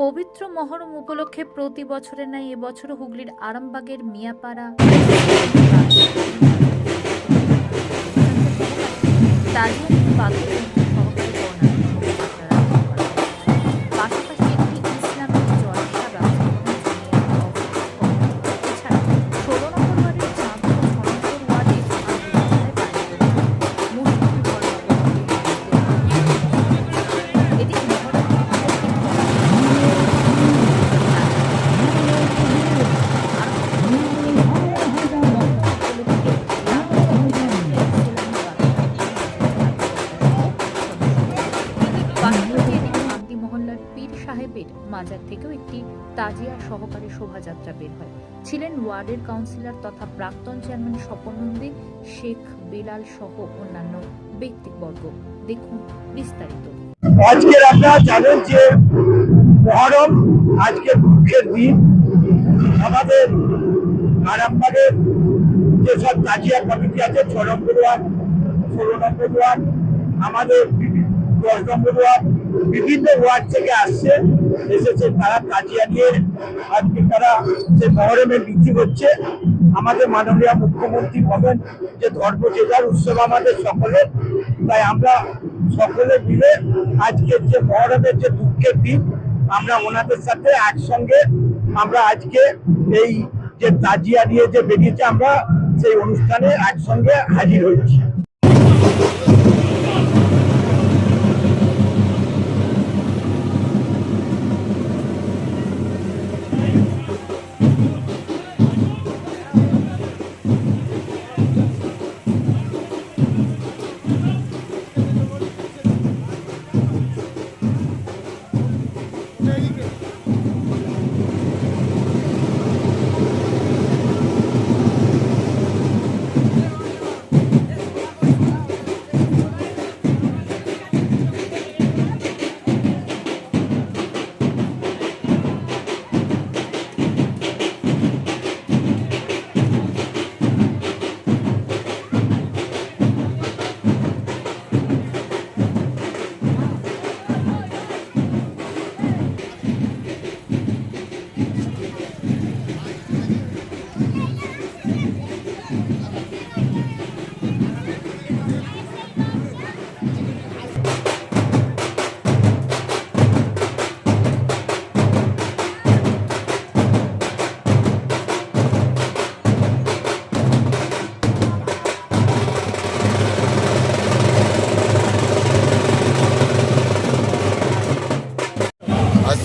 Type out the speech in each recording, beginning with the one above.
পবিত্র মহরম উপলক্ষে প্রতি বছরের ন্যায় এবছরও হুগলির আরামবাগের মিয়াপাড়া তাজিয়ানি মাজার থেকেও একটি তাজিয়া সহকারে শোভাযাত্রা বের হয়। ছিলেন ওয়ার্ডের কাউন্সিলর তথা প্রাক্তন চেয়ারম্যান স্বপন নন্দী শেখ বেলাল সহ অন্যান্য ব্যক্তিবর্গ। দেখুন বিস্তারিত। আজকের আপনারা জানেন যে মহরম আজকে দুঃখের দিন। আমাদের আরামবাগের যেসব তাজিয়া কমিটি আছে, ছ নম্বর ওয়ার্ড, ষোলো নম্বর ওয়ার্ড, আমাদের দশ নম্বর ওয়ার্ড বিভিন্ন ওয়ার্ড থেকে আসছে, এসেছে তারা তাজিয়া নিয়ে, আজকে তারা যে মহরমে মিটিং করছে আমাদের মাননীয় মুখ্যমন্ত্রী বলেন যে ধর্ম যার উৎসব আমাদের সকলের, তাই আমরা সকলে মিলে আজকের যে মহরমের যে দুঃখের দিন, আমরা ওনাদের সাথে একসঙ্গে আমরা আজকে এই যে তাজিয়া নিয়ে যে বেরিয়েছে আমরা, সেই অনুষ্ঠানে একসঙ্গে হাজির হয়েছি।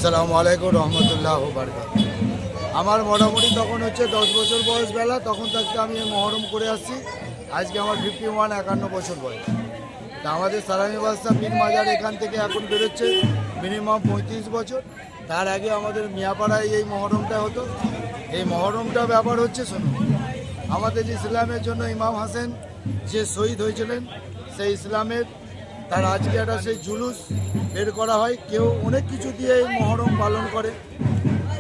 আসসালামু আলাইকুম রহমতুল্লাহ বারকাত আমার মোটামুটি তখন হচ্ছে দশ বছর বয়স বেলা, তখন থাকতে আমি মহরম করে আসছি। আজকে আমার ফিফটি ওয়ান একান্ন বছর বয়স। তা আমাদের সালামি বাস্তা মিন মাজার এখান থেকে এখন বেরোচ্ছে মিনিমাম পঁয়ত্রিশ বছর। তার আগে আমাদের মিয়াপাড়ায় এই মহরমটা হতো। এই মহরমটা ব্যাপার হচ্ছে শুনুন আমাদের ইসলামের জন্য ইমাম হাসেন যে শহীদ হয়েছিলেন, সেই ইসলামের তার আজকে একটা সেই জুলুস বের করা হয়। কেউ অনেক কিছু দিয়ে এই মহরম পালন করে।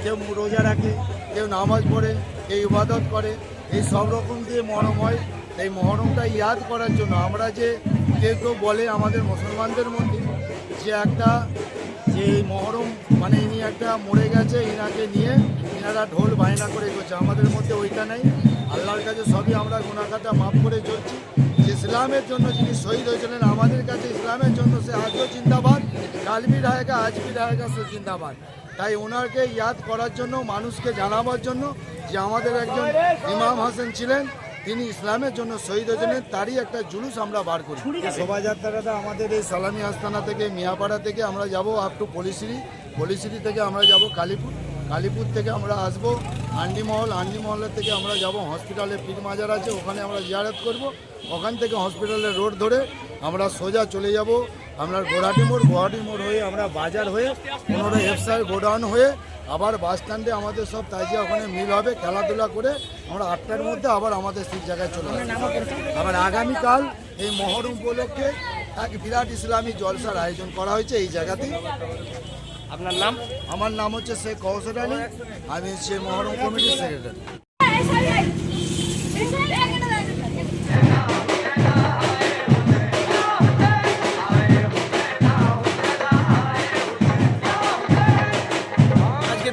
কেউ রোজা রাখে, কেউ নামাজ পড়ে, কেউ ইবাদত করে। এই সব রকম দিয়ে মহরম হয়। এই মহরমটা ইয়াদ করার জন্য আমরা যে কেউ কেউ বলে আমাদের মুসলমানদের মধ্যে যে একটা যে এই মহরম মানে ইনি একটা মরে গেছে, ইনাকে নিয়ে ইনারা ঢোল বায়না করে করছে আমাদের মধ্যে ওইটা নেই। আল্লাহর কাছে সবই আমরা গুণাখাতা মাফ করে চলছি। ইসলামের জন্য যিনি শহীদ হয়েছিলেন, আমাদের কাছে ইসলামের জন্য সে আজও চিন্তাবাদ কালবি রায়গা আজবি রায়গা সে চিন্তাবাদ তাই ওনাকে ইয়াদ করার জন্য, মানুষকে জানাবার জন্য যে আমাদের একজন ইমাম হাসান ছিলেন, তিনি ইসলামের জন্য শহীদ হয়েছিলেন, তারই একটা জুলুস আমরা বার করি। শোভাযাত্রাটা আমাদের এই সালামি আস্তানা থেকে, মিয়াপাড়া থেকে আমরা যাব আপ টু পলিশিরি পলিশিরি থেকে আমরা যাব, কালীপুর। কালীপুর থেকে আমরা আসব আন্ডিমহল আন্ডিমহলের থেকে আমরা যাব হসপিটালে পীর মাজার আছে, ওখানে আমরা জিয়ারত করব। ওখান থেকে হসপিটালের রোড ধরে আমরা সোজা চলে যাব। আমরা গোড়াটি মোড়, গোহাটি মোড় হয়ে আমরা বাজার হয়ে পনেরো এফসার গোডাউন হয়ে আবার বাস স্ট্যান্ডে আমাদের সব তাজিয়া ওখানে মিল হবে, খেলাধুলা করে আমরা আটটার মধ্যে আবার আমাদের সেই জায়গায় চলে আসব। আবার আগামীকাল এই মহরম উপলক্ষে এক বিরাট ইসলামী জলসার আয়োজন করা হয়েছে এই জায়গাতেই। আপনার নাম? আমার নাম হচ্ছে শেখ কৌশল আলী। আমি হচ্ছে মহরম কমিটির সেক্রেটারি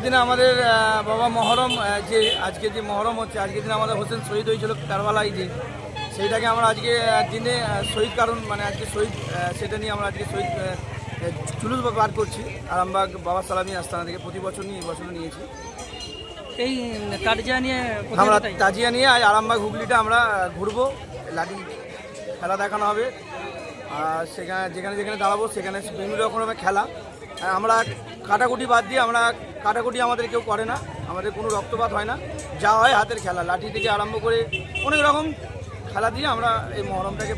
দিনে আমাদের বাবা মহরম যে আজকে যে মহরম হচ্ছে আজকের দিনে আমাদের হোসেন শহীদ হয়েছিল কারবালাই যে সেইটাকে আমরা আজকে দিনে শহীদ কারণ মানে আজকে শহীদ সেটা নিয়ে আমরা আজকে শহীদ জুলুস বার করছি। আরামবাগ বাবা সালামী আস্তানা থেকে প্রতি বছর নিয়ে এই বছরও নিয়েছি। এই কার্যা নিয়ে আমরা তাজিয়া নিয়ে আজ আরামবাগ হুগলিটা আমরা ঘুরবো। লাঠি খেলা দেখানো হবে। আর সেখানে যেখানে যেখানে দাঁড়াবো সেখানে বিভিন্ন রকমের খেলা। আমরা কাটাকুটি বাদ দিয়ে আমরা কাটাকুটি আমাদের কেউ করে না। আমাদের কোনো রক্তপাত হয় না। যা হয় হাতের খেলা। লাঠি থেকে আরম্ভ করে অনেক রকম খেলা দিয়ে আমরা এই মহরমটাকে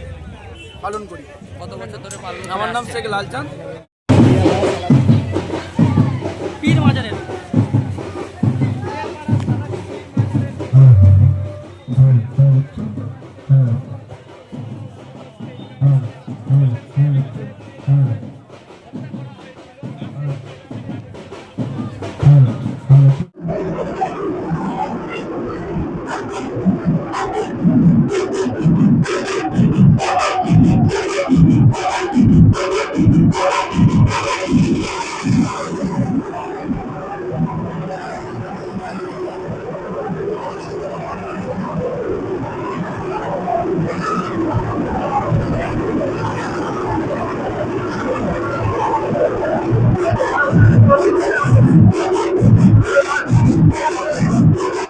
পালন করি। কত বছর ধরে পালন আমার নাম? শেখ লালচাঁদ